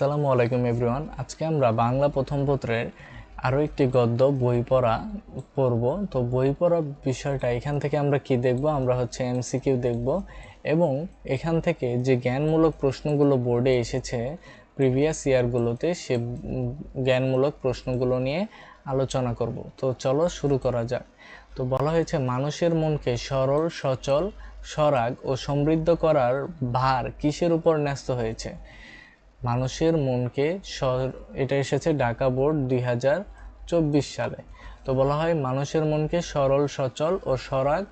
আসসালামু আলাইকুম এভরিওয়ান আজকে আমরা বাংলা প্রথম পত্রের আরও একটি গদ্য, বই পড়া পড়ব। তো বই পড়া বিষয়টা এখান থেকে আমরা কি দেখব? আমরা হচ্ছে এমসিকিউ দেখব। এবং এখান থেকে যে জ্ঞানমূলক প্রশ্নগুলো বোর্ডে এসেছে প্রিভিয়াস ইয়ারগুলোতে, সে জ্ঞানমূলক প্রশ্নগুলো নিয়ে আলোচনা করব। তো চলো শুরু করা যাক। তো বলা হয়েছে, মানুষের মনকে সরল, সচল, সরাগ ও সমৃদ্ধ করার ভার কিসের উপর ন্যস্ত হয়েছে? মানুষের মনকে এটা এসেছে ঢাকা বোর্ড দুই হাজার চব্বিশ সালে। তো বলা হয় মানুষের মনকে সরল, সচল ও সরাগ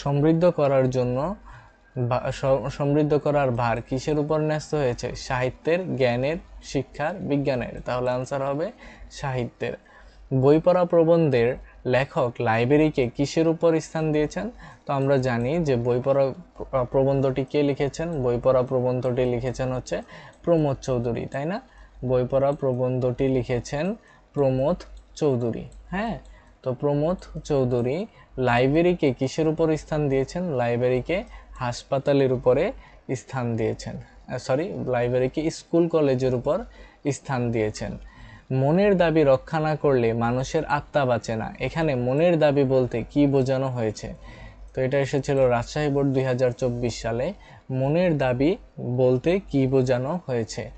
সমৃদ্ধ করার জন্য সমৃদ্ধ করার ভার কিসের উপর ন্যস্ত হয়েছে? সাহিত্যের, জ্ঞানের, শিক্ষার, বিজ্ঞানের। তাহলে আনসার হবে সাহিত্যের। বই পড়া প্রবন্ধের লেখক লাইব্রেরিকে কিসের উপর স্থান দিয়েছেন? তো আমরা জানি যে বই পড়া প্রবন্ধটি কে লিখেছেন? বই পড়া প্রবন্ধটি লিখেছেন হচ্ছে প্রমোদ চৌধুরী, তাই না? বই পড়া প্রবন্ধটি লিখেছেন প্রমোদ চৌধুরী হ্যাঁ? তো প্রমোদ চৌধুরী লাইব্রেরিকে কিসের উপর স্থান দিয়েছেন? লাইব্রেরিকে হাসপাতালের উপরে স্থান দিয়েছেন। সরি লাইব্রেরিকে স্কুল কলেজের উপর স্থান দিয়েছেন। মনের দাবি রক্ষা না করলে মানুষের আত্মা বাঁচে না। এখানে মনের দাবি বলতে কি বোঝানো হয়েছে? তো এটা এসেছিল রাজশাহী বোর্ড দুই হাজার চব্বিশ সালে। মনের দাবি বলতে কি বোঝানো হয়েছে?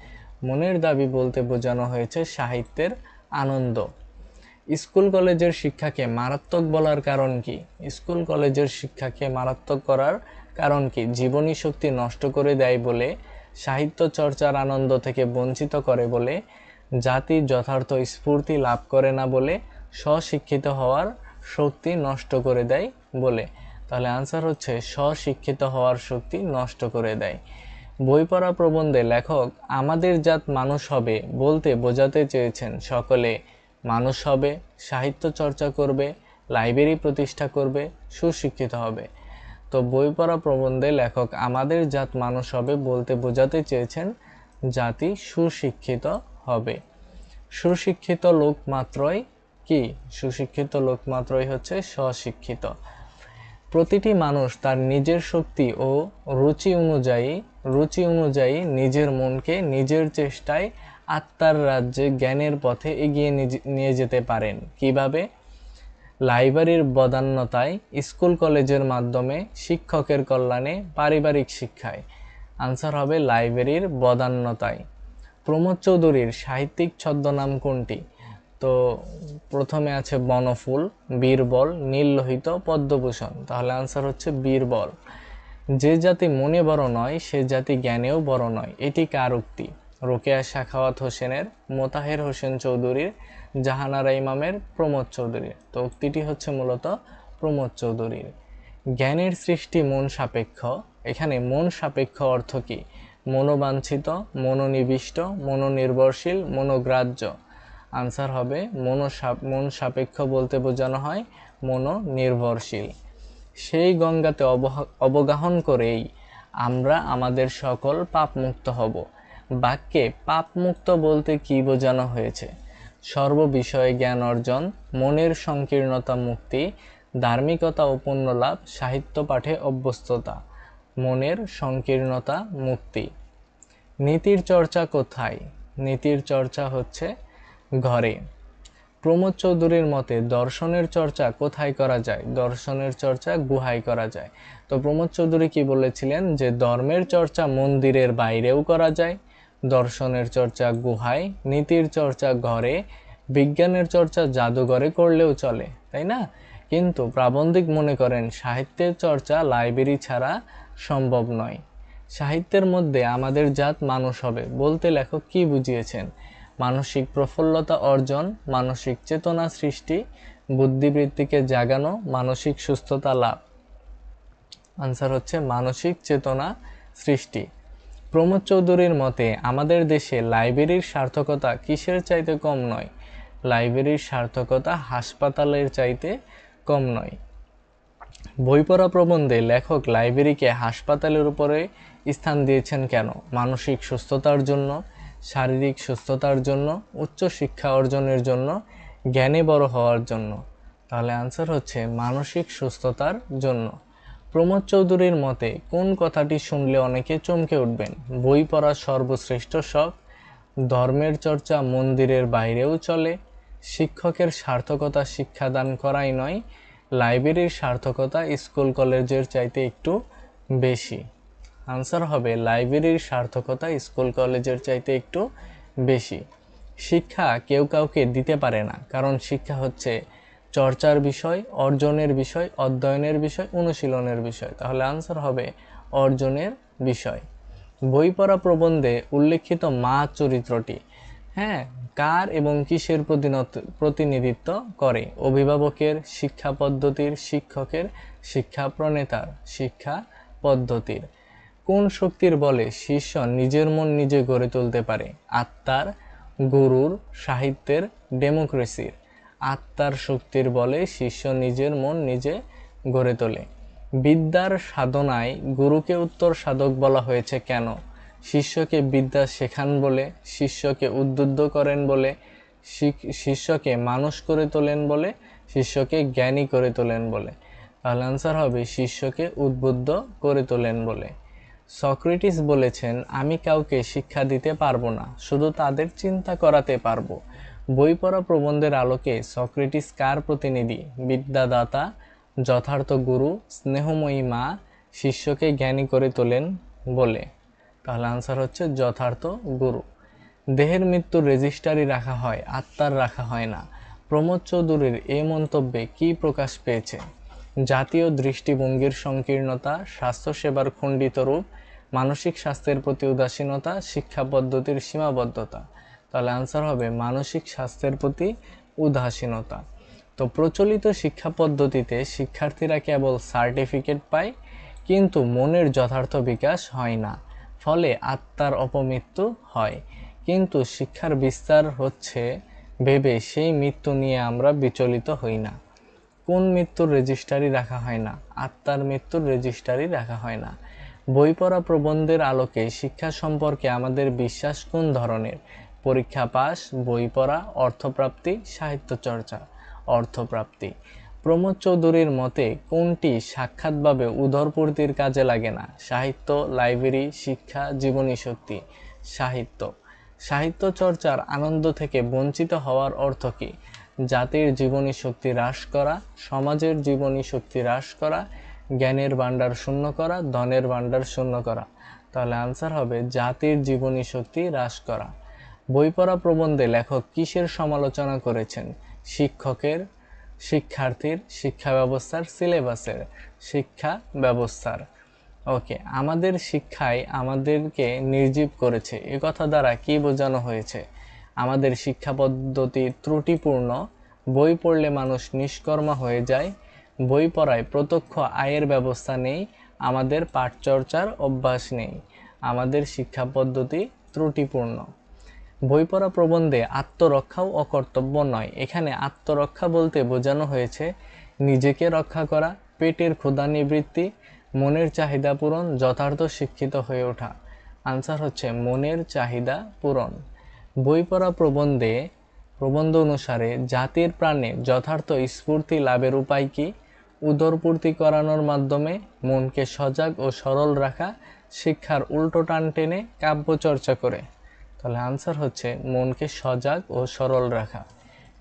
মনের দাবি বলতে বোঝানো হয়েছে সাহিত্যের আনন্দ। স্কুল কলেজের শিক্ষাকে মারাত্মক বলার কারণ কি? স্কুল কলেজের শিক্ষাকে মারাত্মক করার কারণ কি? জীবনী শক্তি নষ্ট করে দেয় বলে, সাহিত্য চর্চার আনন্দ থেকে বঞ্চিত করে বলে জাতি যথার্থ স্ফূর্তি লাভ করে না বলে স্বশিক্ষিত হওয়ার শক্তি নষ্ট করে দেয় বলে। তাহলে আনসার হচ্ছে স্বশিক্ষিত হওয়ার শক্তি নষ্ট করে দেয়। বই পড়া প্রবন্ধে লেখক, আমাদের জাত মানুষ হবে বলতে বোঝাতে চেয়েছেন সকলে। মানুষ হবে, সাহিত্য চর্চা করবে, লাইব্রেরি প্রতিষ্ঠা করবে, সুশিক্ষিত হবে। তো বই পড়া প্রবন্ধে লেখক, আমাদের জাত মানুষ হবে বলতে বোঝাতে চেয়েছেন জাতি সুশিক্ষিত হবে। সুশিক্ষিত লোক মাত্রই কি? সুশিক্ষিত লোক মাত্রই হচ্ছে স্বশিক্ষিত। প্রতিটি মানুষ তার নিজের শক্তি ও রুচি অনুযায়ী রুচি অনুযায়ী নিজের মনকে নিজের চেষ্টায় আত্মার রাজ্যে, জ্ঞানের পথে এগিয়ে নিয়ে যেতে পারেন। কীভাবে? লাইব্রেরির বদান্যতায়, স্কুল কলেজের মাধ্যমে, শিক্ষকের কল্যাণে, পারিবারিক শিক্ষায়। আনসার হবে লাইব্রেরির বদান্যতায়। প্রমোদ চৌধুরীর সাহিত্যিক ছদ্মনাম কোনটি? তো প্রথমে আছে বনফুল, বীরবল, নীললোহিত, পদ্মভূষণ। তাহলে আনসার হচ্ছে বীরবল। যে জাতি মনে বড় নয়, সে জাতি জ্ঞানেও বড় নয়। এটি কার উক্তি? রোকেয়া শাখাওয়াত হোসেনের, মোতাহের হোসেন চৌধুরীর, জাহানারা ইমামের, প্রমোদ চৌধুরীর। তো উক্তিটি হচ্ছে মূলত প্রমোদ চৌধুরীর। জ্ঞানের সৃষ্টি মন সাপেক্ষ। এখানে মন সাপেক্ষ অর্থ কি? মনোবাঞ্ছিত, মনোনিবিষ্ট, মনোনির্ভরশীল, মনোগ্রাহ্য। আনসার হবে মনো মন সাপেক্ষ বলতে বোঝানো হয় মনোনির্ভরশীল। সেই গঙ্গাতে অবগাহন করেই আমরা আমাদের সকল পাপমুক্ত হব। বাক্যে পাপমুক্ত বলতে কি বোঝানো হয়েছে? সর্ববিষয়ে জ্ঞান অর্জন, মনের সংকীর্ণতা মুক্তি, ধার্মিকতা ও পুণ্যলাভ, সাহিত্য পাঠে অভ্যস্ততা। মনের সংকীর্ণতা, মুক্তি। নীতির চর্চা কোথায়? নীতির চর্চা হচ্ছে ঘরে। প্রমোদ চৌধুরীর মতে দর্শনের চর্চা কোথায় করা যায়? দর্শনের চর্চা গুহায় করা যায়। তো প্রমোদ চৌধুরী কি বলেছিলেন? যে ধর্মের চর্চা মন্দিরের বাইরেও করা যায়, দর্শনের চর্চা গুহায়, নীতির চর্চা ঘরে, বিজ্ঞানের চর্চা জাদুঘরে করলেও চলে, তাই না? কিন্তু প্রাবন্ধিক মনে করেন, সাহিত্যের চর্চা লাইব্রেরি ছাড়া সম্ভব নয়। সাহিত্যের মধ্যে আমাদের জাত মানুষ হবে, বলতে লেখক কি বুঝিয়েছেন? মানসিক প্রফুল্লতা অর্জন, মানসিক চেতনা সৃষ্টি, বুদ্ধিবৃত্তিকে জাগানো, মানসিক সুস্থতা লাভ। আনসার হচ্ছে মানসিক চেতনা সৃষ্টি। প্রমোদ চৌধুরীর মতে, আমাদের দেশে লাইব্রেরির সার্থকতা কিসের চাইতে কম নয়? লাইব্রেরির সার্থকতা হাসপাতালের চাইতে কম নয়। বই পড়া প্রবন্ধে লেখক লাইব্রেরিকে হাসপাতালের উপরে স্থান দিয়েছেন কেন? মানসিক সুস্থতার জন্য, শারীরিক সুস্থতার জন্য উচ্চ শিক্ষা অর্জনের জন্য, জ্ঞানে বড় হওয়ার জন্য? তাহলে আনসার হচ্ছে মানসিক সুস্থতার জন্য। প্রমোদ চৌধুরীর মতে, কোন কথাটি শুনলে অনেকে চমকে উঠবেন? বই পড়া সর্বশ্রেষ্ঠ শখ, ধর্মের চর্চা মন্দিরের বাইরেও চলে, শিক্ষকের সার্থকতা শিক্ষাদান করাই নয় লাইব্রেরির সার্থকতা স্কুল কলেজের চাইতে একটু বেশি। আনসার হবে, লাইব্রেরির সার্থকতা স্কুল কলেজের চাইতে একটু বেশি। শিক্ষা কেউ কাউকে দিতে পারে না, কারণ শিক্ষা হচ্ছে চর্চার বিষয়, অর্জনের বিষয়, অধ্যয়নের বিষয়, অনুশীলনের বিষয়। তাহলে আনসার হবে অর্জনের বিষয়। বই পড়া প্রবন্ধে উল্লেখিত মা চরিত্রটি হ্যাঁ কার এবং কিসের প্রতিনিধিত্ব করে? অভিভাবকের শিক্ষা পদ্ধতির, শিক্ষকের শিক্ষা প্রণেতার শিক্ষা পদ্ধতির। কোন শক্তির বলে শিষ্য নিজের মন নিজে গড়ে তুলতে পারে? আত্মার, গুরুর, সাহিত্যের, ডেমোক্রেসির। আত্মার শক্তির বলে শিষ্য নিজের মন নিজে গড়ে তোলে। বিদ্যার সাধনায় গুরুকে উত্তর সাধক বলা হয়েছে কেন? শিষ্যকে বিদ্যা শেখান বলে, শিষ্যকে উদ্বুদ্ধ করেন বলে শিষ্যকে মানুষ করে তোলেন বলে, শিষ্যকে জ্ঞানী করে তোলেন বলে। তাহলে আনসার হবে, শিষ্যকে উদ্বুদ্ধ করে তোলেন বলে। সক্রেটিস বলেছেন, আমি কাউকে শিক্ষা দিতে পারব না, শুধু তাদের চিন্তা করাতে পারব। বই পড়া প্রবন্ধের আলোকে সক্রেটিস কার প্রতিনিধি? বিদ্যাদাতা, যথার্থ গুরু, স্নেহময়ী মা, শিষ্যকে জ্ঞানী করে তোলেন বলে। তাহলে আনসার হচ্ছে যথার্থ গুরু। দেহের মৃত্যুর রেজিস্টারি রাখা হয়, আত্মার রাখা হয় না। প্রমোদ চৌধুরীর এ মন্তব্যে কি প্রকাশ পেয়েছে? জাতীয় দৃষ্টিভঙ্গির সংকীর্ণতা, স্বাস্থ্যসেবার খণ্ডিত রূপ, মানসিক স্বাস্থ্যের প্রতি উদাসীনতা, শিক্ষা পদ্ধতির সীমাবদ্ধতা। তাহলে আনসার হবে মানসিক স্বাস্থ্যের প্রতি উদাসীনতা। তো প্রচলিত শিক্ষা পদ্ধতিতে শিক্ষার্থীরা কেবল সার্টিফিকেট পায়, কিন্তু মনের যথার্থ বিকাশ হয় না। ফলে আত্মার অপমৃত্যু হয়। কিন্তু শিক্ষার বিস্তার হচ্ছে ভেবে সেই মৃত্যু নিয়ে আমরা বিচলিত হই না। কোন মৃত্যুর রেজিস্টারি রাখা হয় না, আত্মার মৃত্যুর রেজিস্টারি রাখা হয় না। বই পড়া প্রবন্ধের আলোকে শিক্ষা সম্পর্কে আমাদের বিশ্বাস কোন ধরনের? পরীক্ষা পাস বই পড়া অর্থপ্রাপ্তি, সাহিত্য চর্চা। অর্থপ্রাপ্তি। প্রমোদ চৌধুরীর মতে, কোনটি সাক্ষাৎভাবে উদরপূর্তির কাজে লাগে না? সাহিত্য, লাইব্রেরি, শিক্ষা, জীবনী শক্তি, সাহিত্য। সাহিত্য চর্চার আনন্দ থেকে বঞ্চিত হওয়ার অর্থ কী? জাতির জীবনী শক্তি হ্রাস করা, সমাজের জীবনী শক্তি হ্রাস করা, জ্ঞানের ভাণ্ডার শূন্য করা, ধনের ভাণ্ডার শূন্য করা। তাহলে আনসার হবে, জাতির জীবনী শক্তি হ্রাস করা। বই পড়া প্রবন্ধে লেখক কিসের সমালোচনা করেছেন? শিক্ষকের শিক্ষার্থীর শিক্ষা ব্যবস্থার সিলেবাসের শিক্ষা ব্যবস্থার। ওকে, আমাদের শিক্ষায় আমাদেরকে নির্জীব করেছে। এ কথা দ্বারা কি বোঝানো হয়েছে? আমাদের শিক্ষা পদ্ধতি ত্রুটিপূর্ণ, বই পড়লে মানুষ নিষ্কর্মা হয়ে যায়, বই পড়ায় প্রত্যক্ষ আয়ের ব্যবস্থা নেই, আমাদের পাঠচর্চার অভ্যাস নেই। আমাদের শিক্ষা পদ্ধতি ত্রুটিপূর্ণ। বই পড়া প্রবন্ধে আত্মরক্ষাও অকর্তব্য নয়। এখানে আত্মরক্ষা বলতে বোঝানো হয়েছে নিজেকে রক্ষা করা, পেটের ক্ষুধা নিবৃত্তি, মনের চাহিদা পূরণ, যথার্থ শিক্ষিত হয়ে ওঠা। আনসার হচ্ছে মনের চাহিদা পূরণ। বই পড়া প্রবন্ধে, প্রবন্ধ অনুসারে জাতির প্রাণে যথার্থ স্ফূর্তি লাভের উপায় কি? উদরপূর্তি করানোর মাধ্যমে মনকে সজাগ ও সরল রাখা, শিক্ষার উল্টো টান টেনে কাব্য চর্চা করে। তাহলে আনসার হচ্ছে মনকে সজাগ ও সরল রাখা।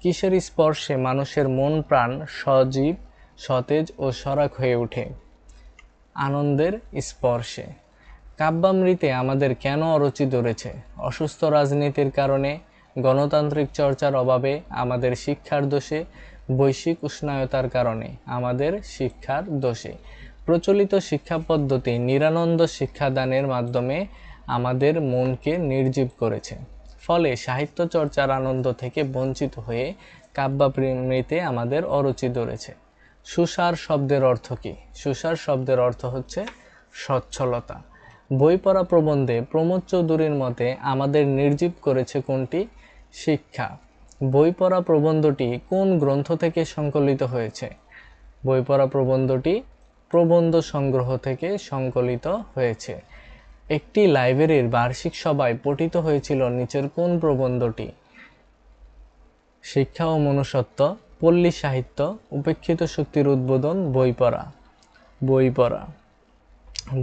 কিসের স্পর্শে মানুষের মন প্রাণ সজীব, সতেজ ও সরাক হয়ে ওঠে? আনন্দের স্পর্শে। কাব্যামৃতে আমাদের কেন অরুচি ধরেছে অসুস্থ রাজনীতির কারণে, গণতান্ত্রিক চর্চার অভাবে, আমাদের শিক্ষার দোষে, বৈশ্বিক উষ্ণায়তার কারণে, আমাদের শিক্ষার দোষে। প্রচলিত শিক্ষা পদ্ধতি নিরানন্দ শিক্ষাদানের মাধ্যমে আমাদের মনকে নির্জীব করেছে। ফলে সাহিত্য চর্চার আনন্দ থেকে বঞ্চিত হয়ে কাব্যামৃতে আমাদের অরুচি ধরেছে। সুসার শব্দের অর্থ কী? সুসার শব্দের অর্থ হচ্ছে সচ্ছলতা। বই পড়া প্রবন্ধে প্রমোদ চৌধুরীর মতে আমাদের নির্জীব করেছে কোনটি? শিক্ষা। বই পড়া প্রবন্ধটি কোন গ্রন্থ থেকে সংকলিত হয়েছে? বই পড়া প্রবন্ধটি প্রবন্ধ সংগ্রহ থেকে সংকলিত হয়েছে। একটি লাইব্রেরির বার্ষিক সভায় পঠিত হয়েছিল নিচের কোন প্রবন্ধটি? শিক্ষা ও মনুষ্যত্ব, পল্লী সাহিত্য, উপেক্ষিত শক্তির উদ্বোধন বই পড়া বই পড়া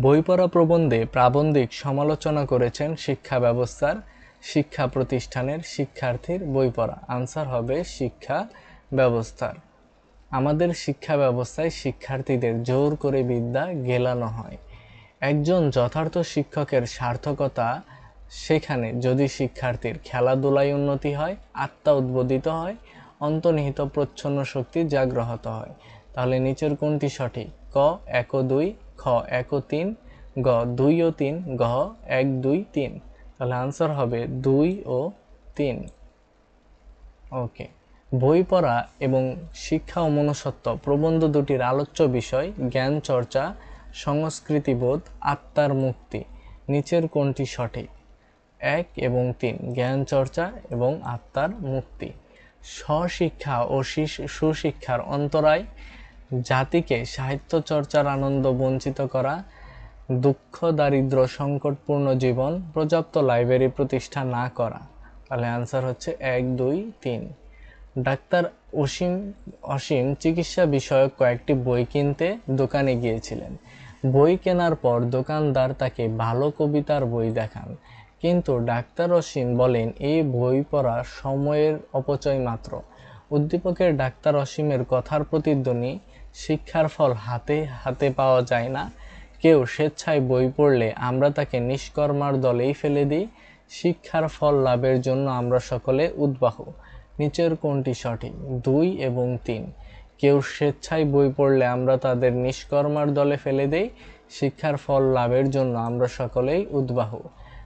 বই পড়া প্রবন্ধে প্রাবন্ধিক সমালোচনা করেছেন শিক্ষা ব্যবস্থার, শিক্ষা প্রতিষ্ঠানের শিক্ষার্থীর বই পড়া আনসার হবে শিক্ষা ব্যবস্থার। আমাদের শিক্ষা ব্যবস্থায় শিক্ষার্থীদের জোর করে বিদ্যা গেলানো হয়। একজন যথার্থ শিক্ষকের সার্থকতা সেখানে যদি শিক্ষার্থীর খেলাধুলায় উন্নতি হয়, আত্মা উদ্বোধিত হয়, অন্তর্নিহিত প্রচ্ছন্ন শক্তি জাগ্রহত হয়, তাহলে নিচের কোনটি সঠিক? ক, এক দুই, খ, এক তিন, গ, দুই ও তিন গ এক, দুই, তিন। তাহলে আনসার হবে দুই ও তিন। ওকে। বই পড়া এবং শিক্ষা ও মনসত্ব প্রবন্ধ দুটির আলোচ্য বিষয়, জ্ঞান, চর্চা সংস্কৃতিবোধ, আত্মার মুক্তি, নিচের কোনটি সঠিক? এক এবং তিন জ্ঞান চর্চা এবং আত্মার মুক্তি। স্বশিক্ষা ও সুশিক্ষার অন্তরায় জাতিকে সাহিত্য চর্চার আনন্দ বঞ্চিত করা, দুঃখ দারিদ্র সংকটপূর্ণ জীবন, পর্যাপ্ত লাইব্রেরি প্রতিষ্ঠা না করা। তাহলে আনসার হচ্ছে এক, দুই, তিন। ডাক্তার অসীম অসীম চিকিৎসা বিষয়ক কয়েকটি বই কিনতে দোকানে গিয়েছিলেন। বই কেনার পর দোকানদার তাকে ভালো কবিতার বই দেখান। কিন্তু ডাক্তার অসীম বলেন, এই বই পড়া সময়ের অপচয় মাত্র। উদ্দীপকের ডাক্তার অসীমের কথার প্রতিধ্বনি, শিক্ষার ফল হাতে হাতে পাওয়া যায় না। কেউ স্বেচ্ছায় বই পড়লে আমরা তাকে নিষ্কর্মার দলেই ফেলে দিই। শিক্ষার ফল লাভের জন্য আমরা সকলে উদ্বাহু। নিচের কোনটি সঠিক? দুই এবং তিন। কেউ স্বেচ্ছায় বই পড়লে আমরা তাদের নিষ্কর্মার দলে ফেলে দেই, শিক্ষার ফল লাভের জন্য আমরা সকলেই উদ্বাহ।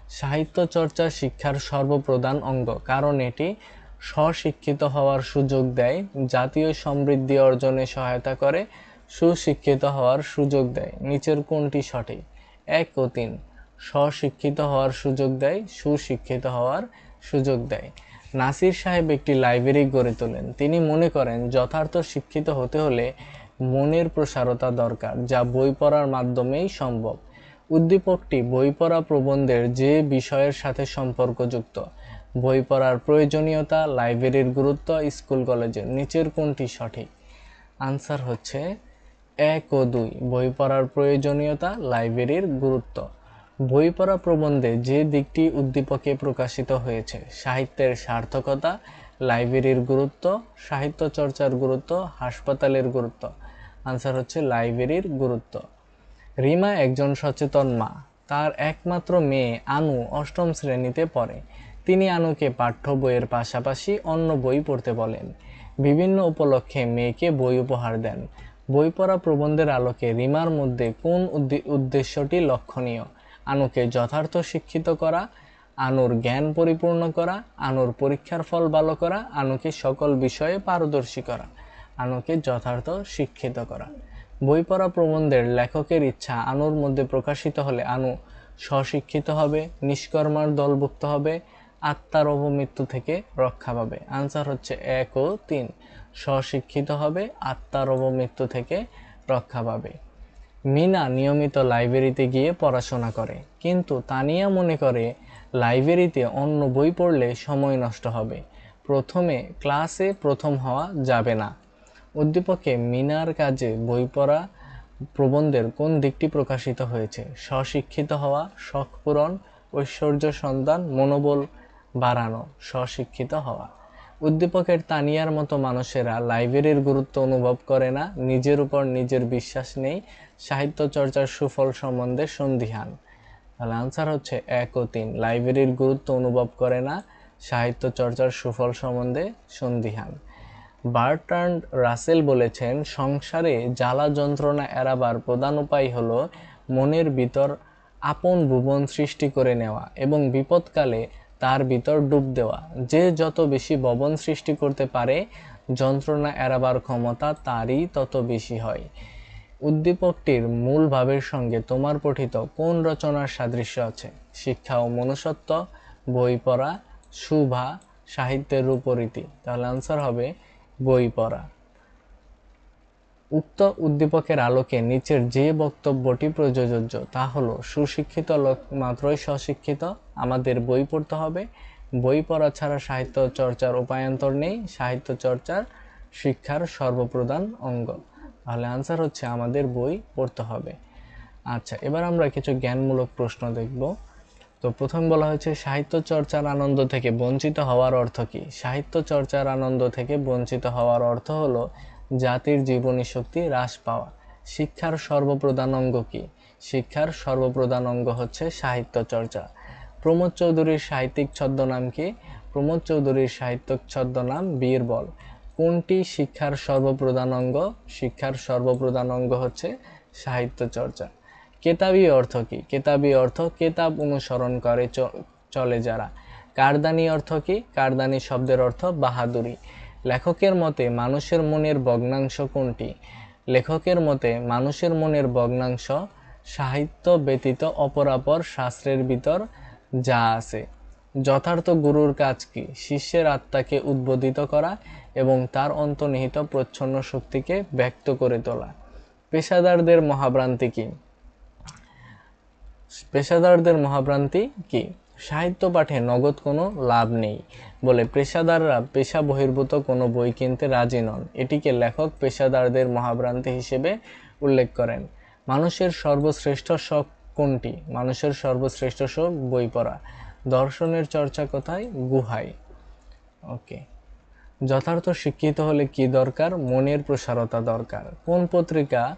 সাহিত্য চর্চা শিক্ষার সর্বপ্রধান অঙ্গ, কারণ এটি স্বশিক্ষিত হওয়ার সুযোগ দেয়, জাতীয় সমৃদ্ধি অর্জনে সহায়তা করে, সুশিক্ষিত হওয়ার সুযোগ দেয়। নিচের কোনটি সঠিক? এক ও তিন। স্বশিক্ষিত হওয়ার সুযোগ দেয়, সুশিক্ষিত হওয়ার সুযোগ দেয়। নাসির সাহেব একটি লাইব্রেরি গড়ে তোলেন। তিনি মনে করেন, যথার্থ শিক্ষিত হতে হলে মনের প্রসারতা দরকার, যা বই পড়ার মাধ্যমেই সম্ভব। উদ্দীপকটি বই পড়া প্রবন্ধের যে বিষয়ের সাথে সম্পর্কযুক্ত। বই পড়ার প্রয়োজনীয়তা, লাইব্রেরির গুরুত্ব, স্কুল কলেজের নিচের কোনটি সঠিক? আনসার হচ্ছে, এক ও দুই। বই পড়ার প্রয়োজনীয়তা, লাইব্রেরির গুরুত্ব। বই পড়া প্রবন্ধে যে দিকটি উদ্দীপকে প্রকাশিত হয়েছে, সাহিত্যের সার্থকতা, লাইব্রেরির গুরুত্ব, সাহিত্য চর্চার গুরুত্ব, হাসপাতালের গুরুত্ব। আনসার হচ্ছে লাইব্রেরির গুরুত্ব। রিমা একজন সচেতন মা। তার একমাত্র মেয়ে আনু অষ্টম শ্রেণীতে পড়ে। তিনি আনুকে পাঠ্য বইয়ের পাশাপাশি অন্য বই পড়তে বলেন। বিভিন্ন উপলক্ষে মেয়েকে বই উপহার দেন। বই পড়া প্রবন্ধের আলোকে রিমার মধ্যে কোন উদ্দে- উদ্দেশ্যটি লক্ষণীয়? আনুকে যথার্থ শিক্ষিত করা, আনুর জ্ঞান পরিপূর্ণ করা, আনুর পরীক্ষার ফল ভালো করা, আনুকে সকল বিষয়ে পারদর্শী করা, আনুকে যথার্থ শিক্ষিত করা। বই পড়া প্রবন্ধের লেখকের ইচ্ছা আনুর মধ্যে প্রকাশিত হলে আনু স্বশিক্ষিত হবে, নিষ্কর্মার দলভুক্ত হবে, আত্মার অবমৃত্যু থেকে রক্ষা পাবে। আনসার হচ্ছে এক ও তিন। স্বশিক্ষিত হবে, আত্মার অবমৃত্যু থেকে রক্ষা পাবে। মিনা নিয়মিত লাইব্রেরিতে গিয়ে পড়াশোনা করে। কিন্তু তানিয়া মনে করে, লাইব্রেরিতে অন্য বই পড়লে সময় নষ্ট হবে। প্রথমে ক্লাসে প্রথম হওয়া যাবে না। উদ্দীপকে মিনার কাজে বই পড়া প্রবন্ধের কোন দিকটি প্রকাশিত হয়েছে? স্বশিক্ষিত হওয়া, শখ পূরণ, ঐশ্বর্য সন্ধান মনোবল বাড়ানো, স্বশিক্ষিত হওয়া। উদ্দীপকের তানিয়ার মতো মানুষেরা লাইব্রেরির গুরুত্ব অনুভব করে না, নিজের উপর নিজের বিশ্বাস নেই, সাহিত্য চর্চার সুফল সম্বন্ধে সন্দিহান। তাহলে আনসার হচ্ছে এক ও তিন। লাইব্রেরির গুরুত্ব অনুভব করে না, সাহিত্য চর্চার সুফল সম্বন্ধে সন্দিহান। বার্ট্রান্ড রাসেল বলেছেন, সংসারে জ্বালা যন্ত্রণা এড়াবার প্রধান উপায় হল মনের ভিতর আপন ভুবন সৃষ্টি করে নেওয়া এবং বিপদকালে তার ভিতর ডুব দেওয়া। যে যত বেশি ভবন সৃষ্টি করতে পারে, যন্ত্রণা এড়াবার ক্ষমতা তারই তত বেশি হয়। উদ্দীপকটির মূল ভাবের সঙ্গে তোমার পঠিত কোন রচনার সাদৃশ্য আছে? শিক্ষা ও মনুষ্যত্ব, বই পড়া শুভা সাহিত্যের রূপরীতি। তাহলে আনসার হবে বই পড়া। উক্ত উদ্দীপকের আলোকে নিচের যে বক্তব্যটি প্রযোজ্য, তা হলো, সুশিক্ষিত লোক মাত্রই স্বশিক্ষিত, আমাদের বই পড়তে হবে। বই পড়া ছাড়া সাহিত্য চর্চার উপায়ান্তর নেই, সাহিত্য চর্চার শিক্ষার সর্বপ্রধান অঙ্গ। তাহলে আনসার হচ্ছে, আমাদের বই পড়তে হবে। আচ্ছা এবার আমরা কিছু জ্ঞানমূলক প্রশ্ন দেখব। তো প্রথম বলা হয়েছে, সাহিত্য চর্চার আনন্দ থেকে বঞ্চিত হওয়ার অর্থ কী? সাহিত্য চর্চার আনন্দ থেকে বঞ্চিত হওয়ার অর্থ হলো জাতির জীবনী শক্তি হ্রাস পাওয়া। শিক্ষার সর্বপ্রধান অঙ্গ কি? শিক্ষার সর্বপ্রধান অঙ্গ হচ্ছে সাহিত্য চর্চা। প্রমোদ চৌধুরীর সাহিত্যিক ছদ্মনাম কি? প্রমোদ চৌধুরীর সাহিত্যিক ছদ্মনাম বীরবল। কোনটি শিক্ষার সর্বপ্রধান অঙ্গ? শিক্ষার সর্বপ্রধান অঙ্গ হচ্ছে সাহিত্য চর্চা। কেতাবি অর্থ কি? কেতাবি অর্থ কেতাব অনুসরণ করে চলে যারা। কারদানি অর্থ কি? কারদানি শব্দের অর্থ বাহাদুরি। লেখকের মতে মানুষের মনের ভগ্নাংশ কোনটি? লেখকের মতে মানুষের মনের ভগ্নাংশ সাহিত্য ব্যতীত অপরাপর শাস্ত্রের ভিতর যা আছে। যথার্থ গুরুর কাজ কি? শিষ্যের আত্মাকে উদ্বোধিত করা এবং তার অন্তর্নিহিত প্রচ্ছন্ন শক্তিকে ব্যক্ত করে তোলা। পেশাদারদের মহাভ্রান্তি কি? পেশাদারদের মহাভ্রান্তি কি? সাহিত্য পাঠে নগদ কোনো লাভ নেই বলে পেশাদাররা পেশা বহির্ভূত কোনো বই কিনতে রাজি নন। এটিকে লেখক পেশাদারদের মহাভ্রান্তি হিসেবে উল্লেখ করেন। মানুষের সর্বশ্রেষ্ঠ শখ কোনটি? মানুষের সর্বশ্রেষ্ঠ শখ বই পড়া। দর্শনের চর্চা কোথায় গুহায়। ওকে। যথার্থ শিক্ষিত হলে কি দরকার? মনের প্রসারতা দরকার। কোন পত্রিকা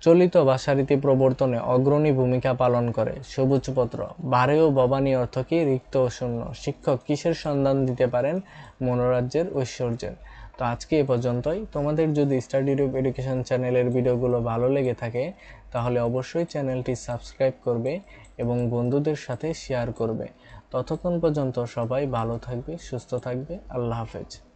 চলিত ভাষারীতি প্রবর্তনে অগ্রণী ভূমিকা পালন করে। সবুজপত্র, বারে ও ভবানী অর্থ কি রিক্ত ও শূন্য? শিক্ষক কিসের সন্ধান দিতে পারেন মনোরাজ্যের ঐশ্বর্যের? তো আজকে এ পর্যন্তই। তোমাদের যদি স্টাডি রূপ এডুকেশন চ্যানেলের ভিডিওগুলো ভালো লেগে থাকে, তাহলে অবশ্যই চ্যানেলটি সাবস্ক্রাইব করবে এবং বন্ধুদের সাথে শেয়ার করবে। ততক্ষণ পর্যন্ত সবাই ভালো থাকবে, সুস্থ থাকবে। আল্লাহ হাফেজ।